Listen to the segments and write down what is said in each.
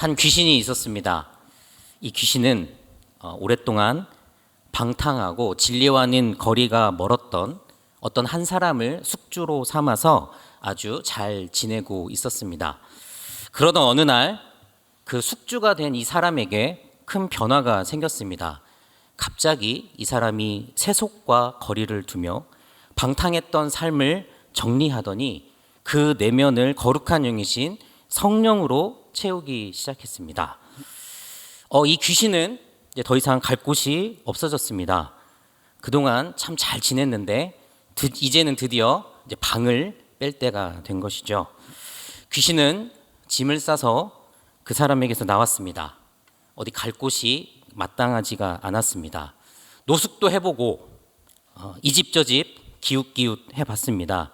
한 귀신이 있었습니다. 이 귀신은 어, 오랫동안 방탕하고 진리와는 거리가 멀었던 어떤 한 사람을 숙주로 삼아서 아주 잘 지내고 있었습니다. 그러던 어느 날 그 숙주가 된 이 사람에게 큰 변화가 생겼습니다. 갑자기 이 사람이 세속과 거리를 두며 방탕했던 삶을 정리하더니 그 내면을 거룩한 영이신 성령으로 채우기 시작했습니다. 어, 이 귀신은 이제 더 이상 갈 곳이 없어졌습니다. 그동안 참 잘 지냈는데 드, 이제는 드디어 이제 방을 뺄 때가 된 것이죠. 귀신은 짐을 싸서 그 사람에게서 나왔습니다. 어디 갈 곳이 마땅하지가 않았습니다. 노숙도 해보고 어, 이집저 집 기웃기웃 해봤습니다.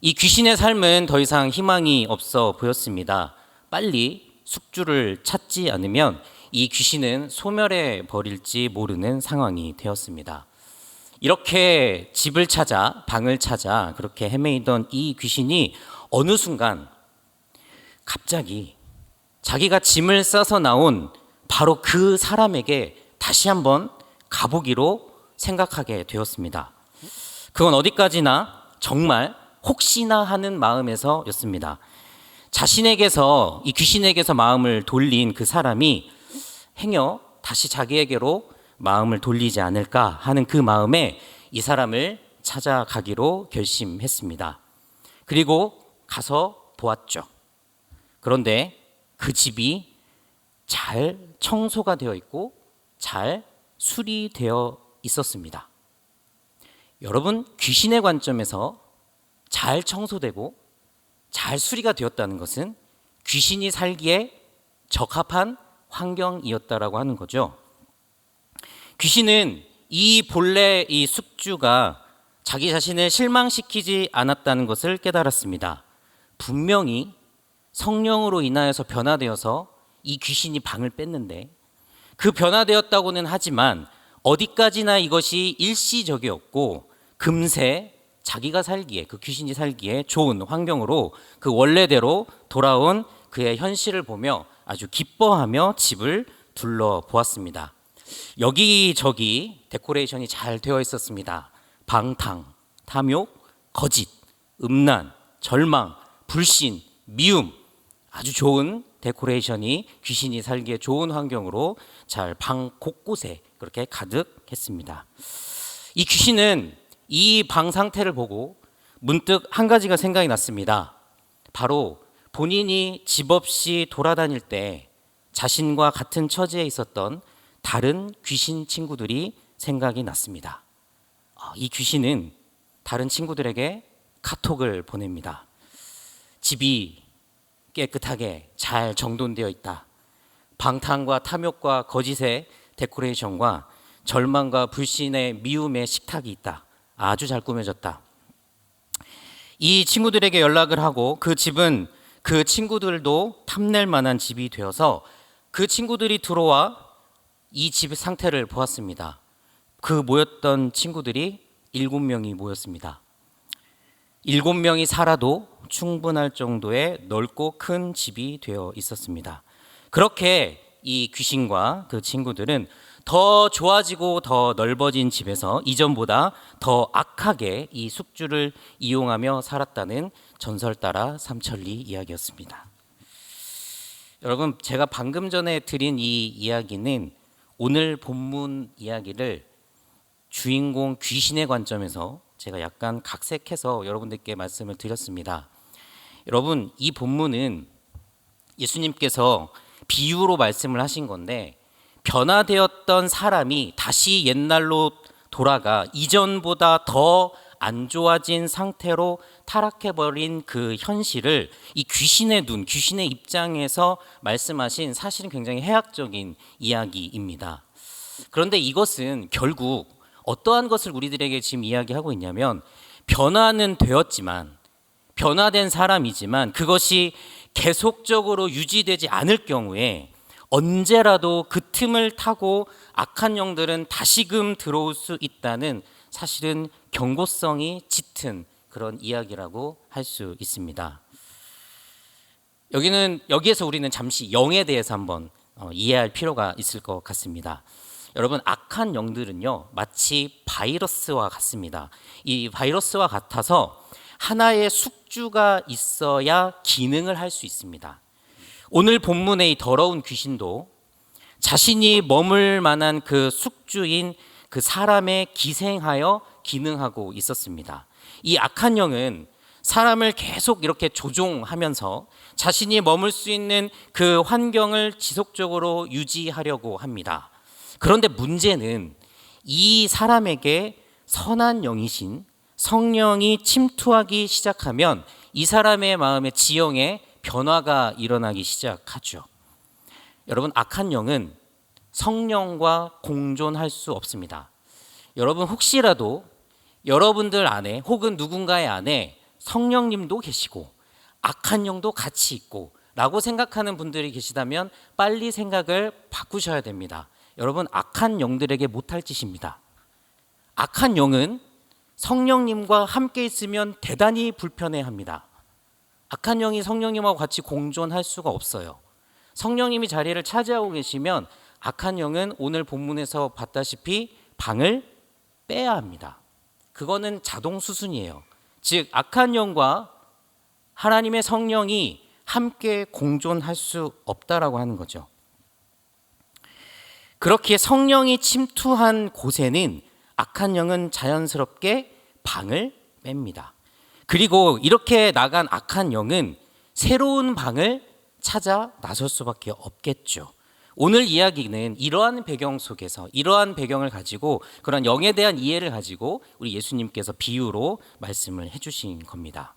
이 귀신의 삶은 더 이상 희망이 없어 보였습니다. 빨리 숙주를 찾지 않으면 이 귀신은 소멸해 버릴지 모르는 상황이 되었습니다. 이렇게 집을 찾아 방을 찾아 그렇게 헤매이던 이 귀신이 어느 순간 갑자기 자기가 짐을 싸서 나온 바로 그 사람에게 다시 한번 가보기로 생각하게 되었습니다. 그건 어디까지나 정말 혹시나 하는 마음에서였습니다. 자신에게서 이 귀신에게서 마음을 돌린 그 사람이 행여 다시 자기에게로 마음을 돌리지 않을까 하는 그 마음에 이 사람을 찾아가기로 결심했습니다. 그리고 가서 보았죠. 그런데 그 집이 잘 청소가 되어 있고 잘 수리되어 있었습니다. 여러분, 귀신의 관점에서 잘 청소되고 잘 수리가 되었다는 것은 귀신이 살기에 적합한 환경이었다라고 하는 거죠. 귀신은 이 본래 이 숙주가 자기 자신을 실망시키지 않았다는 것을 깨달았습니다. 분명히 성령으로 인하여서 변화되어서 이 귀신이 방을 뺐는데 그 변화되었다고는 하지만 어디까지나 이것이 일시적이었고 금세 자기가 살기에 그 귀신이 살기에 좋은 환경으로 그 원래대로 돌아온 그의 현실을 보며 아주 기뻐하며 집을 둘러보았습니다. 여기저기 데코레이션이 잘 되어 있었습니다. 방탕, 탐욕, 거짓, 음란, 절망, 불신, 미움 아주 좋은 데코레이션이 귀신이 살기에 좋은 환경으로 잘 방 곳곳에 그렇게 가득했습니다. 이 귀신은 이 방 상태를 보고 문득 한 가지가 생각이 났습니다. 바로 본인이 집 없이 돌아다닐 때 자신과 같은 처지에 있었던 다른 귀신 친구들이 생각이 났습니다. 아, 이 귀신은 다른 친구들에게 카톡을 보냅니다. 집이 깨끗하게 잘 정돈되어 있다. 방탕과 탐욕과 거짓의 데코레이션과 절망과 불신의 미움의 식탁이 있다. 아주 잘 꾸며졌다. 이 친구들에게 연락을 하고 그 집은 그 친구들도 탐낼 만한 집이 되어서 그 친구들이 들어와 이 집 상태를 보았습니다. 그 모였던 친구들이 일곱 명이 모였습니다. 일곱 명이 살아도 충분할 정도의 넓고 큰 집이 되어 있었습니다. 그렇게 이 귀신과 그 친구들은 더 좋아지고 더 넓어진 집에서 이전보다 더 악하게 이 숙주를 이용하며 살았다는 전설 따라 삼천리 이야기였습니다. 여러분, 제가 방금 전에 드린 이 이야기는 오늘 본문 이야기를 주인공 귀신의 관점에서 제가 약간 각색해서 여러분들께 말씀을 드렸습니다. 여러분, 이 본문은 예수님께서 비유로 말씀을 하신 건데 변화되었던 사람이 다시 옛날로 돌아가 이전보다 더 안 좋아진 상태로 타락해버린 그 현실을 이 귀신의 눈, 귀신의 입장에서 말씀하신 사실은 굉장히 해학적인 이야기입니다. 그런데 이것은 결국 어떠한 것을 우리들에게 지금 이야기하고 있냐면 변화는 되었지만 변화된 사람이지만 그것이 계속적으로 유지되지 않을 경우에 언제라도 그 틈을 타고 악한 영들은 다시금 들어올 수 있다는 사실은 경고성이 짙은 그런 이야기라고 할 수 있습니다. 여기는 여기에서 우리는 잠시 영에 대해서 한번 어, 이해할 필요가 있을 것 같습니다. 여러분 악한 영들은요 마치 바이러스와 같습니다. 이 바이러스와 같아서 하나의 숙주가 있어야 기능을 할 수 있습니다. 오늘 본문의 이 더러운 귀신도 자신이 머물 만한 그 숙주인 그 사람에 기생하여 기능하고 있었습니다. 이 악한 영은 사람을 계속 이렇게 조종하면서 자신이 머물 수 있는 그 환경을 지속적으로 유지하려고 합니다. 그런데 문제는 이 사람에게 선한 영이신 성령이 침투하기 시작하면 이 사람의 마음의 지형에 변화가 일어나기 시작하죠. 여러분 악한 영은 성령과 공존할 수 없습니다. 여러분 혹시라도 여러분들 안에 혹은 누군가의 안에 성령님도 계시고 악한 영도 같이 있고 라고 생각하는 분들이 계시다면 빨리 생각을 바꾸셔야 됩니다. 여러분 악한 영들에게 못할 짓입니다. 악한 영은 성령님과 함께 있으면 대단히 불편해 합니다. 악한 영이 성령님하고 같이 공존할 수가 없어요. 성령님이 자리를 차지하고 계시면 악한 영은 오늘 본문에서 봤다시피 방을 빼야 합니다. 그거는 자동 수순이에요. 즉 악한 영과 하나님의 성령이 함께 공존할 수 없다라고 하는 거죠. 그렇게 성령이 침투한 곳에는 악한 영은 자연스럽게 방을 뺍니다. 그리고 이렇게 나간 악한 영은 새로운 방을 찾아 나설 수밖에 없겠죠. 오늘 이야기는 이러한 배경 속에서 이러한 배경을 가지고 그런 영에 대한 이해를 가지고 우리 예수님께서 비유로 말씀을 해주신 겁니다.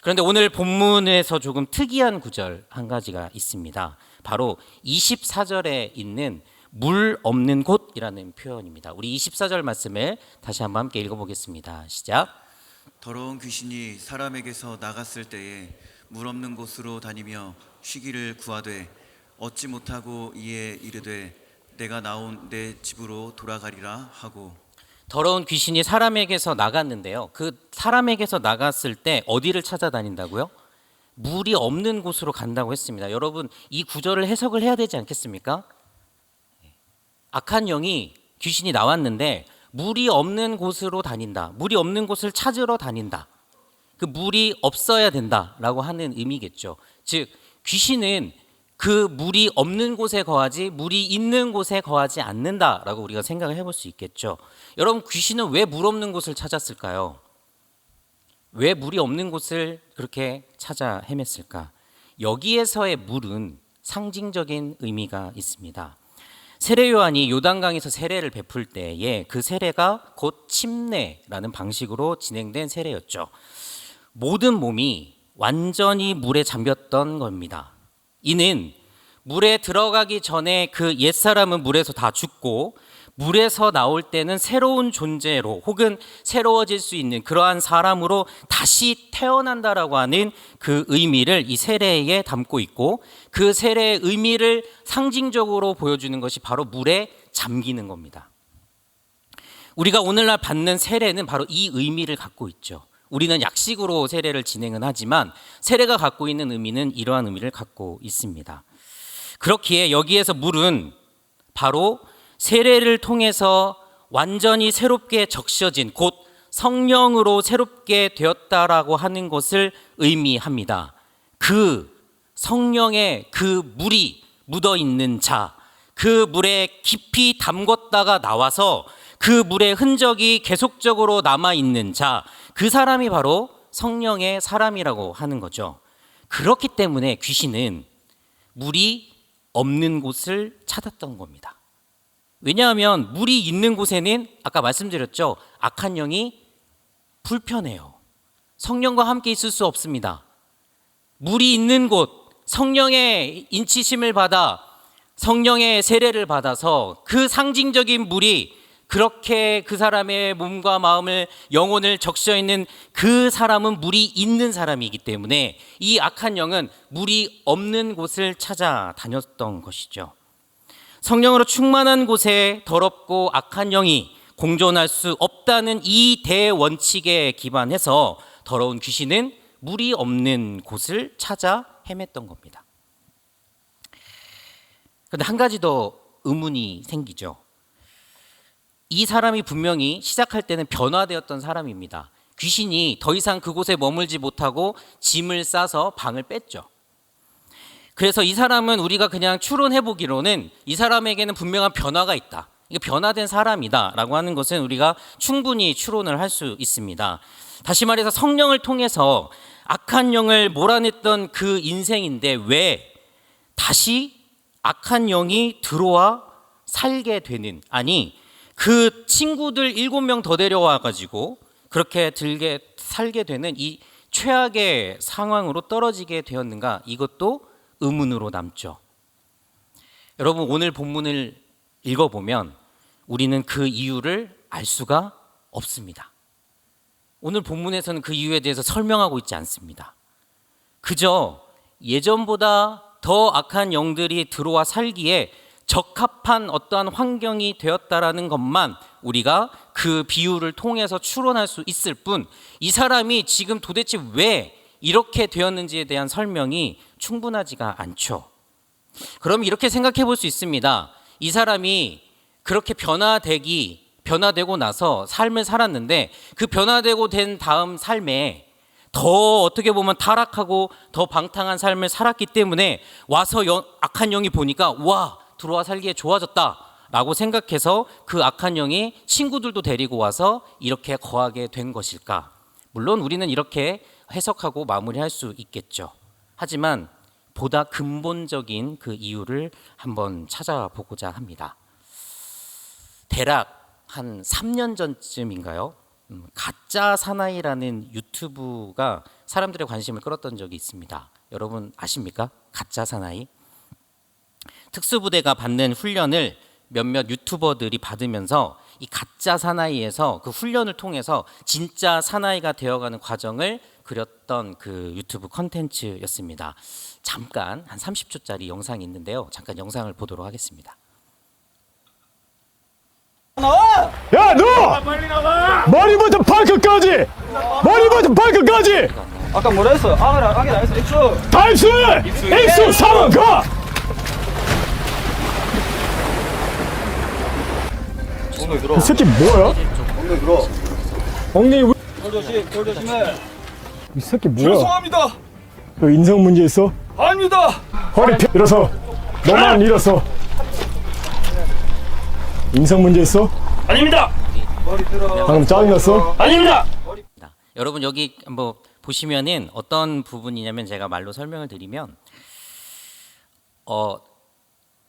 그런데 오늘 본문에서 조금 특이한 구절 한 가지가 있습니다. 바로 24절에 있는 물 없는 곳이라는 표현입니다. 우리 24절 말씀을 다시 한번 함께 읽어보겠습니다. 시작. 더러운 귀신이 사람에게서 나갔을 때에 물 없는 곳으로 다니며 쉬기를 구하되 얻지 못하고 이에 이르되 내가 나온 내 집으로 돌아가리라 하고 더러운 귀신이 사람에게서 나갔는데요. 그 사람에게서 나갔을 때 어디를 찾아다닌다고요? 물이 없는 곳으로 간다고 했습니다. 여러분 이 구절을 해석을 해야 되지 않겠습니까? 악한 영이 귀신이 나왔는데 물이 없는 곳으로 다닌다. 물이 없는 곳을 찾으러 다닌다. 그 물이 없어야 된다라고 하는 의미겠죠. 즉 귀신은 그 물이 없는 곳에 거하지 물이 있는 곳에 거하지 않는다라고 우리가 생각을 해볼 수 있겠죠. 여러분 귀신은 왜 물 없는 곳을 찾았을까요? 왜 물이 없는 곳을 그렇게 찾아 헤맸을까? 여기에서의 물은 상징적인 의미가 있습니다. 세례 요한이 요단강에서 세례를 베풀 때에 그 세례가 곧 침례라는 방식으로 진행된 세례였죠. 모든 몸이 완전히 물에 잠겼던 겁니다. 이는 물에 들어가기 전에 그 옛사람은 물에서 다 죽고 물에서 나올 때는 새로운 존재로 혹은 새로워질 수 있는 그러한 사람으로 다시 태어난다라고 하는 그 의미를 이 세례에 담고 있고 그 세례의 의미를 상징적으로 보여주는 것이 바로 물에 잠기는 겁니다. 우리가 오늘날 받는 세례는 바로 이 의미를 갖고 있죠. 우리는 약식으로 세례를 진행은 하지만 세례가 갖고 있는 의미는 이러한 의미를 갖고 있습니다. 그렇기에 여기에서 물은 바로 세례를 통해서 완전히 새롭게 적셔진 곧 성령으로 새롭게 되었다라고 하는 것을 의미합니다. 그 성령의 그 물이 묻어 있는 자, 그 물에 깊이 담궜다가 나와서 그 물의 흔적이 계속적으로 남아 있는 자, 그 사람이 바로 성령의 사람이라고 하는 거죠. 그렇기 때문에 귀신은 물이 없는 곳을 찾았던 겁니다. 왜냐하면 물이 있는 곳에는 아까 말씀드렸죠. 악한 영이 불편해요. 성령과 함께 있을 수 없습니다. 물이 있는 곳, 성령의 인치심을 받아 성령의 세례를 받아서 그 상징적인 물이 그렇게 그 사람의 몸과 마음을 영혼을 적셔 있는 그 사람은 물이 있는 사람이기 때문에 이 악한 영은 물이 없는 곳을 찾아 다녔던 것이죠. 성령으로 충만한 곳에 더럽고 악한 영이 공존할 수 없다는 이 대원칙에 기반해서 더러운 귀신은 물이 없는 곳을 찾아 헤맸던 겁니다. 근데 한 가지 더 의문이 생기죠. 이 사람이 분명히 시작할 때는 변화되었던 사람입니다. 귀신이 더 이상 그곳에 머물지 못하고 짐을 싸서 방을 뺐죠. 그래서 이 사람은 우리가 그냥 추론해 보기로는 이 사람에게는 분명한 변화가 있다. 변화된 사람이다라고 하는 것은 우리가 충분히 추론을 할 수 있습니다. 다시 말해서 성령을 통해서 악한 영을 몰아냈던 그 인생인데 왜 다시 악한 영이 들어와 살게 되는 아니 그 친구들 일곱 명 더 데려와 가지고 그렇게 들게 살게 되는 이 최악의 상황으로 떨어지게 되었는가 이것도 의문으로 남죠. 여러분 오늘 본문을 읽어보면 우리는 그 이유를 알 수가 없습니다. 오늘 본문에서는 그 이유에 대해서 설명하고 있지 않습니다. 그저 예전보다 더 악한 영들이 들어와 살기에 적합한 어떠한 환경이 되었다라는 것만 우리가 그 비유를 통해서 추론할 수 있을 뿐 이 사람이 지금 도대체 왜 이렇게 되었는지에 대한 설명이 충분하지가 않죠. 그럼 이렇게 생각해 볼 수 있습니다. 이 사람이 그렇게 변화되기 변화되고 나서 삶을 살았는데 그 변화되고 된 다음 삶에 더 어떻게 보면 타락하고 더 방탕한 삶을 살았기 때문에 와서 영- 악한 영이 보니까 와 들어와 살기에 좋아졌다 라고 생각해서 그 악한 영이 친구들도 데리고 와서 이렇게 거하게 된 것일까? 물론 우리는 이렇게 해석하고 마무리할 수 있겠죠. 하지만 보다 근본적인 그 이유를 한번 찾아보고자 합니다. 대략 한 3년 전쯤인가요? 음, 가짜 사나이라는 유튜브가 사람들의 관심을 끌었던 적이 있습니다. 여러분 아십니까? 가짜 사나이? 특수부대가 받는 훈련을 몇몇 유튜버들이 받으면서 이 가짜 사나이에서 그 훈련을 통해서 진짜 사나이가 되어가는 과정을 그렸던 그 유튜브 컨텐츠였습니다. 잠깐 한 30초짜리 영상이 있는데요. 잠깐 영상을 보도록 하겠습니다. 야, 너! 머리부터 발끝까지! 머리부터 발끝까지! 아까 뭐라 했어? 악을 악이 나했어 입수 다 입술! 입술 삼은 가! 엉덩이 들어 이 새끼 뭐야? 엉덩이 들어 엉덩이 왜- 돌 조심 돌 조심해 이 새끼 뭐야? 죄송합니다 너 인성 문제 있어? 아닙니다 허리 펴 일어서 너만 일어서 인성 문제 있어? 아닙니다 머리 들어 방금 짜증났어? 아닙니다. 여러분 여기 한번 보시면은 어떤 부분이냐면 제가 말로 설명을 드리면 어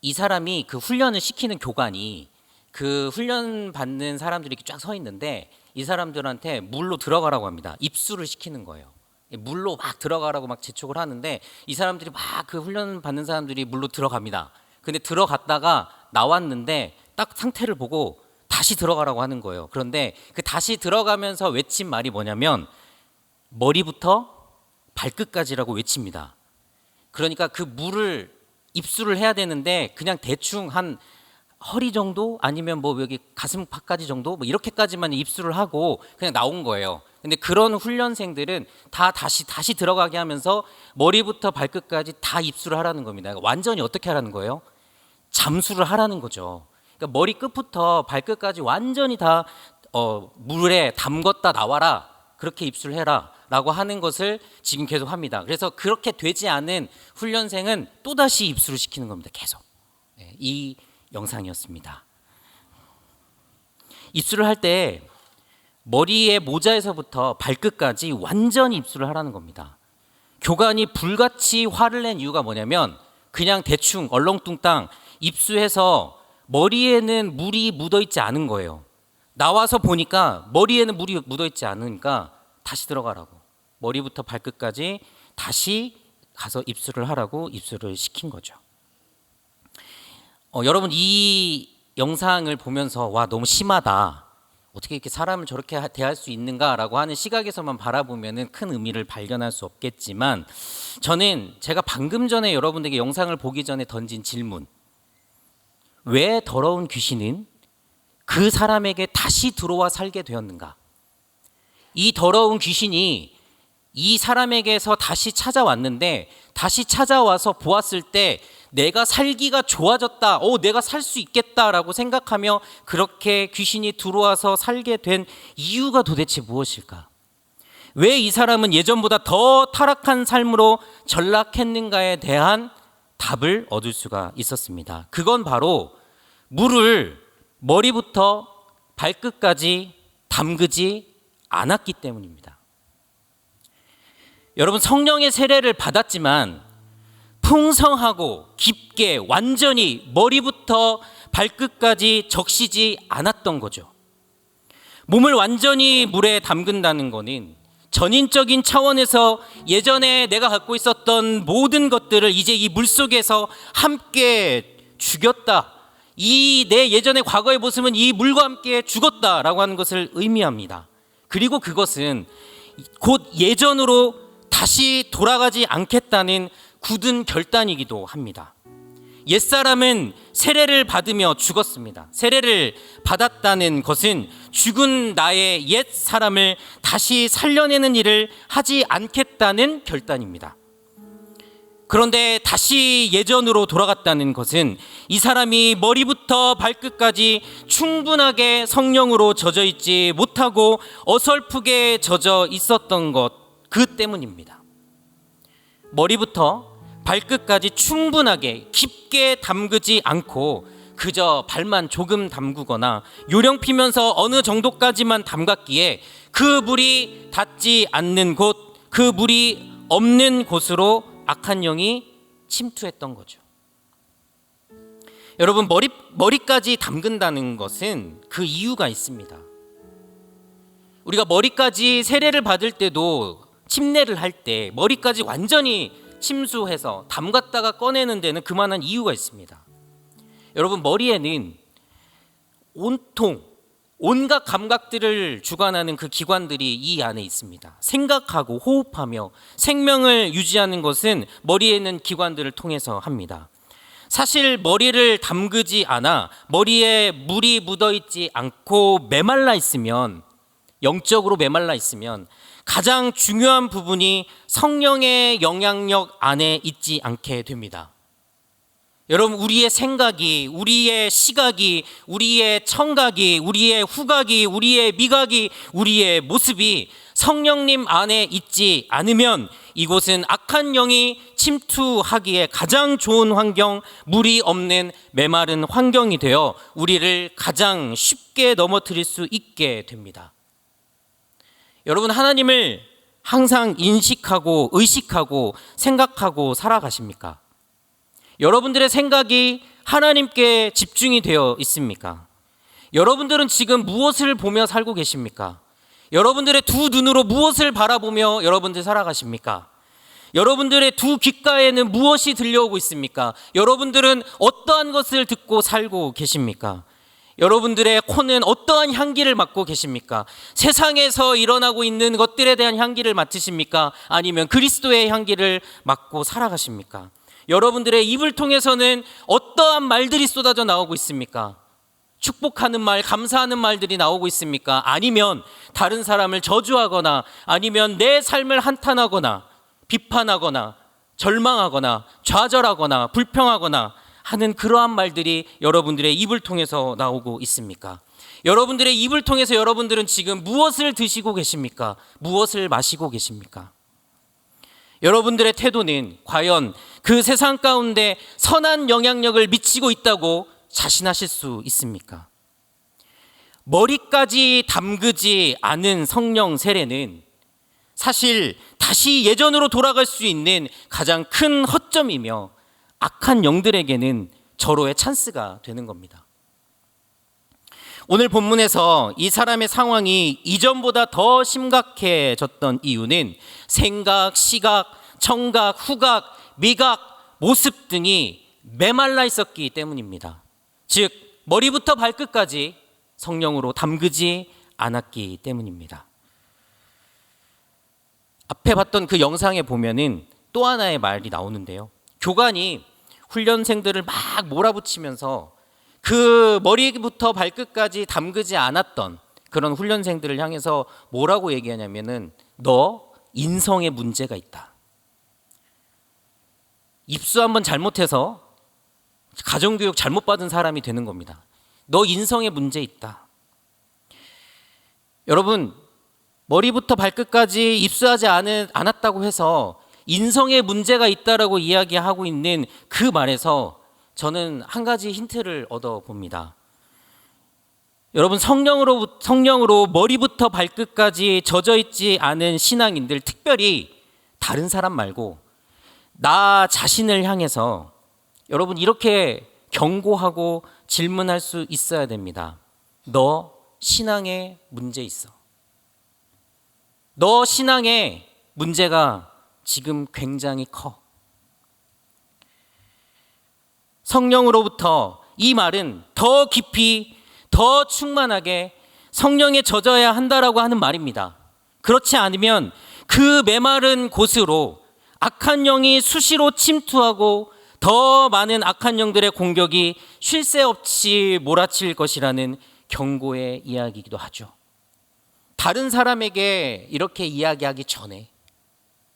이 사람이 그 훈련을 시키는 교관이 그 훈련 받는 사람들이 쫙 서 있는데 이 사람들한테 물로 들어가라고 합니다. 입수를 시키는 거예요. 물로 막 들어가라고 막 재촉을 하는데 이 사람들이 막 그 훈련 받는 사람들이 물로 들어갑니다. 근데 들어갔다가 나왔는데 딱 상태를 보고 다시 들어가라고 하는 거예요. 그런데 그 다시 들어가면서 외친 말이 뭐냐면 머리부터 발끝까지라고 외칩니다. 그러니까 그 물을 입수를 해야 되는데 그냥 대충 한 허리 정도 아니면 뭐 여기 가슴팍까지 정도 뭐 이렇게까지만 입수를 하고 그냥 나온 거예요. 근데 그런 훈련생들은 다 다시 다시 들어가게 하면서 머리부터 발끝까지 다 입수를 하라는 겁니다. 그러니까 완전히 어떻게 하라는 거예요? 잠수를 하라는 거죠. 그러니까 머리 끝부터 발끝까지 완전히 다 어, 물에 담궜다 나와라. 그렇게 입수를 해라. 라고 하는 것을 지금 계속 합니다. 그래서 그렇게 되지 않은 훈련생은 또 다시 입수를 시키는 겁니다. 계속. 네, 이 영상이었습니다. 입수를 할때 머리의 모자에서부터 발끝까지 완전히 입수를 하라는 겁니다. 교관이 불같이 화를 낸 이유가 뭐냐면 그냥 대충 얼렁뚱땅 입수해서 머리에는 물이 묻어 있지 않은 거예요. 나와서 보니까 머리에는 물이 묻어 있지 않으니까 다시 들어가라고. 머리부터 발끝까지 다시 가서 입수를 하라고 입수를 시킨 거죠. 어, 여러분 이 영상을 보면서 와 너무 심하다. 어떻게 이렇게 사람을 저렇게 하- 대할 수 있는가라고 하는 시각에서만 바라보면은 큰 의미를 발견할 수 없겠지만 저는 제가 방금 전에 여러분들에게 영상을 보기 전에 던진 질문 왜 더러운 귀신은 그 사람에게 다시 들어와 살게 되었는가? 이 더러운 귀신이 이 사람에게서 다시 찾아왔는데 다시 찾아와서 보았을 때 내가 살기가 좋아졌다. 오, 내가 살 수 있겠다라고 생각하며 그렇게 귀신이 들어와서 살게 된 이유가 도대체 무엇일까? 왜 이 사람은 예전보다 더 타락한 삶으로 전락했는가에 대한 답을 얻을 수가 있었습니다. 그건 바로 물을 머리부터 발끝까지 담그지 않았기 때문입니다. 여러분 성령의 세례를 받았지만 풍성하고 깊게 완전히 머리부터 발끝까지 적시지 않았던 거죠. 몸을 완전히 물에 담근다는 거는 전인적인 차원에서 예전에 내가 갖고 있었던 모든 것들을 이제 이 물 속에서 함께 죽였다. 이 내 예전의 과거의 모습은 이 물과 함께 죽었다라고 하는 것을 의미합니다. 그리고 그것은 곧 예전으로 다시 돌아가지 않겠다는 굳은 결단이기도 합니다. 옛사람은 세례를 받으며 죽었습니다. 세례를 받았다는 것은 죽은 나의 옛 사람을 다시 살려내는 일을 하지 않겠다는 결단입니다. 그런데 다시 예전으로 돌아갔다는 것은 이 사람이 머리부터 발끝까지 충분하게 성령으로 젖어 있지 못하고 어설프게 젖어 있었던 것 그 때문입니다. 머리부터 발끝까지 충분하게 깊게 담그지 않고 그저 발만 조금 담그거나 요령 피면서 어느 정도까지만 담갔기에 그 물이 닿지 않는 곳, 그 물이 없는 곳으로 악한 영이 침투했던 거죠. 여러분 머리 머리까지 담근다는 것은 그 이유가 있습니다. 우리가 머리까지 세례를 받을 때도 침례를 할 때 머리까지 완전히 침수해서 담갔다가 꺼내는 데는 그만한 이유가 있습니다. 여러분 머리에는 온통 온갖 감각들을 주관하는 그 기관들이 이 안에 있습니다. 생각하고 호흡하며 생명을 유지하는 것은 머리에 있는 기관들을 통해서 합니다. 사실 머리를 담그지 않아 머리에 물이 묻어 있지 않고 메말라 있으면 영적으로 메말라 있으면 가장 중요한 부분이 성령의 영향력 안에 있지 않게 됩니다. 여러분, 우리의 생각이, 우리의 시각이, 우리의 청각이, 우리의 후각이, 우리의 미각이, 우리의 모습이 성령님 안에 있지 않으면 이곳은 악한 영이 침투하기에 가장 좋은 환경, 물이 없는 메마른 환경이 되어 우리를 가장 쉽게 넘어뜨릴 수 있게 됩니다. 여러분 하나님을 항상 인식하고 의식하고 생각하고 살아가십니까? 여러분들의 생각이 하나님께 집중이 되어 있습니까? 여러분들은 지금 무엇을 보며 살고 계십니까? 여러분들의 두 눈으로 무엇을 바라보며 여러분들 살아가십니까? 여러분들의 두 귓가에는 무엇이 들려오고 있습니까? 여러분들은 어떠한 것을 듣고 살고 계십니까? 여러분들의 코는 어떠한 향기를 맡고 계십니까? 세상에서 일어나고 있는 것들에 대한 향기를 맡으십니까? 아니면 그리스도의 향기를 맡고 살아가십니까? 여러분들의 입을 통해서는 어떠한 말들이 쏟아져 나오고 있습니까? 축복하는 말, 감사하는 말들이 나오고 있습니까? 아니면 다른 사람을 저주하거나 아니면 내 삶을 한탄하거나 비판하거나 절망하거나 좌절하거나 불평하거나 하는 그러한 말들이 여러분들의 입을 통해서 나오고 있습니까? 여러분들의 입을 통해서 여러분들은 지금 무엇을 드시고 계십니까? 무엇을 마시고 계십니까? 여러분들의 태도는 과연 그 세상 가운데 선한 영향력을 미치고 있다고 자신하실 수 있습니까? 머리까지 담그지 않은 성령 세례는 사실 다시 예전으로 돌아갈 수 있는 가장 큰 허점이며 악한 영들에게는 절호의 찬스가 되는 겁니다. 오늘 본문에서 이 사람의 상황이 이전보다 더 심각해졌던 이유는 생각, 시각, 청각, 후각, 미각, 모습 등이 메말라 있었기 때문입니다. 즉, 머리부터 발끝까지 성령으로 담그지 않았기 때문입니다. 앞에 봤던 그 영상에 보면은 또 하나의 말이 나오는데요. 교관이 훈련생들을 막 몰아붙이면서 그 머리부터 발끝까지 담그지 않았던 그런 훈련생들을 향해서 뭐라고 얘기하냐면은 너 인성에 문제가 있다. 입수 한번 잘못해서 가정교육 잘못 받은 사람이 되는 겁니다. 너 인성에 문제 있다. 여러분, 머리부터 발끝까지 입수하지 않았다고 해서 인성에 문제가 있다라고 이야기하고 있는 그 말에서 저는 한 가지 힌트를 얻어 봅니다. 여러분 성령으로 성령으로 머리부터 발끝까지 젖어 있지 않은 신앙인들 특별히 다른 사람 말고 나 자신을 향해서 여러분 이렇게 경고하고 질문할 수 있어야 됩니다. 너 신앙에 문제 있어. 너 신앙에 문제가 지금 굉장히 커. 성령으로부터 이 말은 더 깊이 더 충만하게 성령에 젖어야 한다라고 하는 말입니다. 그렇지 않으면 그 메마른 곳으로 악한 영이 수시로 침투하고 더 많은 악한 영들의 공격이 쉴 새 없이 몰아칠 것이라는 경고의 이야기이기도 하죠. 다른 사람에게 이렇게 이야기하기 전에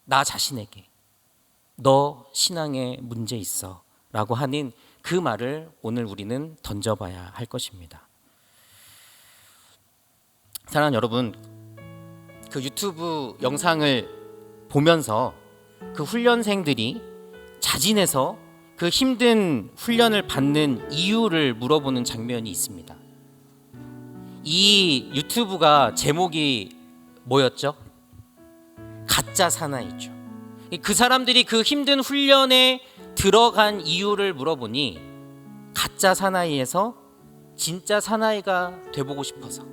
나 자신에게 너 신앙에 문제 있어 라고 하는 그 말을 오늘 우리는 던져봐야 할 것입니다. 사랑하는 여러분, 그 유튜브 영상을 보면서 그 훈련생들이 자진해서 그 힘든 훈련을 받는 이유를 물어보는 장면이 있습니다. 이 유튜브가 제목이 뭐였죠? 가짜 사나이죠. 그 사람들이 그 힘든 훈련에 들어간 이유를 물어보니 가짜 사나이에서 진짜 사나이가 돼보고 싶어서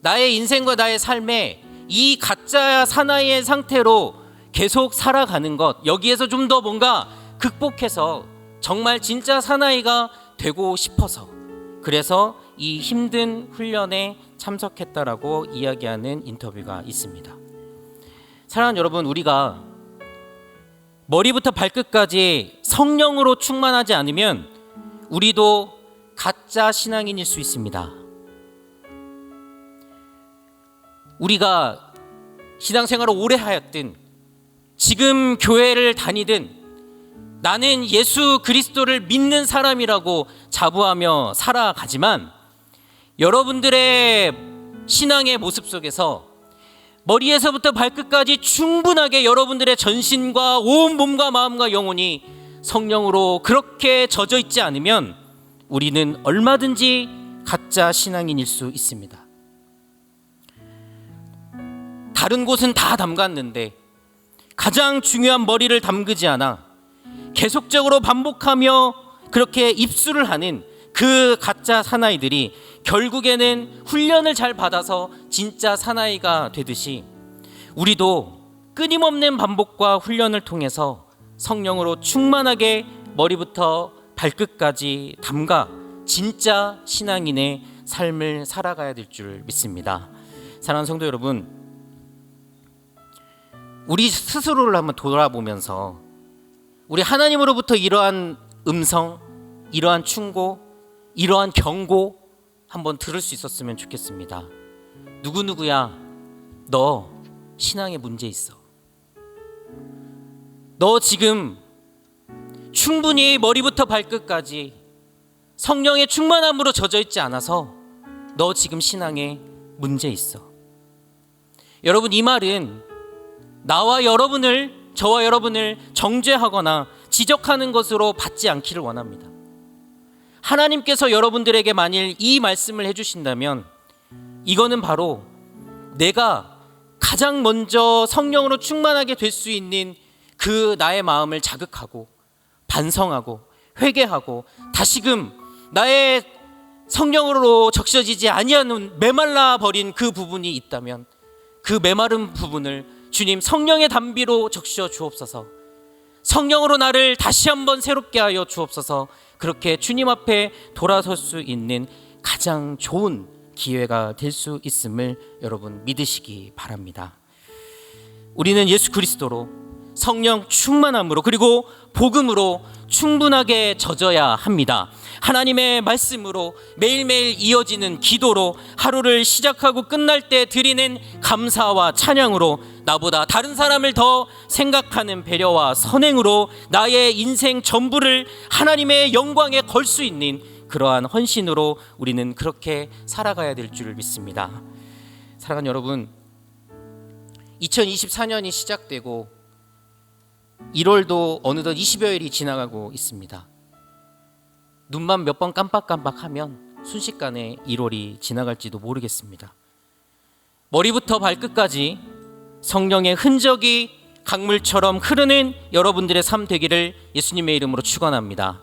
나의 인생과 나의 삶에 이 가짜 사나이의 상태로 계속 살아가는 것 여기에서 좀 더 뭔가 극복해서 정말 진짜 사나이가 되고 싶어서 그래서 이 힘든 훈련에 참석했다라고 이야기하는 인터뷰가 있습니다. 사랑하는 여러분, 우리가 머리부터 발끝까지 성령으로 충만하지 않으면 우리도 가짜 신앙인일 수 있습니다. 우리가 신앙생활을 오래 하였든 지금 교회를 다니든 나는 예수 그리스도를 믿는 사람이라고 자부하며 살아가지만 여러분들의 신앙의 모습 속에서 머리에서부터 발끝까지 충분하게 여러분들의 전신과 온 몸과 마음과 영혼이 성령으로 그렇게 젖어 있지 않으면 우리는 얼마든지 가짜 신앙인일 수 있습니다. 다른 곳은 다 담갔는데 가장 중요한 머리를 담그지 않아 계속적으로 반복하며 그렇게 입수를 하는 그 가짜 사나이들이 결국에는 훈련을 잘 받아서 진짜 사나이가 되듯이 우리도 끊임없는 반복과 훈련을 통해서 성령으로 충만하게 머리부터 발끝까지 담가 진짜 신앙인의 삶을 살아가야 될 줄 믿습니다. 사랑하는 성도 여러분, 우리 스스로를 한번 돌아보면서 우리 하나님으로부터 이러한 음성, 이러한 충고, 이러한 경고 한번 들을 수 있었으면 좋겠습니다. 누구누구야, 너 신앙에 문제 있어. 너 지금 충분히 머리부터 발끝까지 성령의 충만함으로 젖어 있지 않아서 너 지금 신앙에 문제 있어. 여러분 이 말은 나와 여러분을 저와 여러분을 정죄하거나 지적하는 것으로 받지 않기를 원합니다. 하나님께서 여러분들에게 만일 이 말씀을 해주신다면 이거는 바로 내가 가장 먼저 성령으로 충만하게 될 수 있는 그 나의 마음을 자극하고 반성하고 회개하고 다시금 나의 성령으로 적셔지지 아니하는 메말라 버린 그 부분이 있다면 그 메마른 부분을 주님 성령의 담비로 적셔 주옵소서. 성령으로 나를 다시 한번 새롭게 하여 주옵소서. 그렇게 주님 앞에 돌아설 수 있는 가장 좋은 기회가 될 수 있음을 여러분 믿으시기 바랍니다. 우리는 예수 그리스도로 성령 충만함으로 그리고 복음으로 충분하게 젖어야 합니다. 하나님의 말씀으로 매일매일 이어지는 기도로 하루를 시작하고 끝날 때 드리는 감사와 찬양으로 나보다 다른 사람을 더 생각하는 배려와 선행으로 나의 인생 전부를 하나님의 영광에 걸 수 있는 그러한 헌신으로 우리는 그렇게 살아가야 될 줄 믿습니다. 사랑하는 여러분, 2024년이 시작되고 1월도 어느덧 20여일이 지나가고 있습니다. 눈만 몇 번 깜빡깜빡하면 순식간에 1월이 지나갈지도 모르겠습니다. 머리부터 발끝까지 성령의 흔적이 강물처럼 흐르는 여러분들의 삶 되기를 예수님의 이름으로 축원합니다.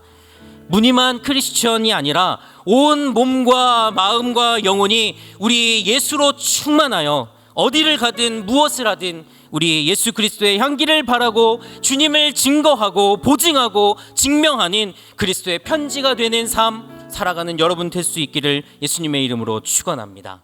무늬만 크리스천이 아니라 온 몸과 마음과 영혼이 우리 예수로 충만하여 어디를 가든 무엇을 하든 우리 예수 그리스도의 향기를 바라고 주님을 증거하고 보증하고 증명하는 그리스도의 편지가 되는 삶 살아가는 여러분 될 수 있기를 예수님의 이름으로 축원합니다.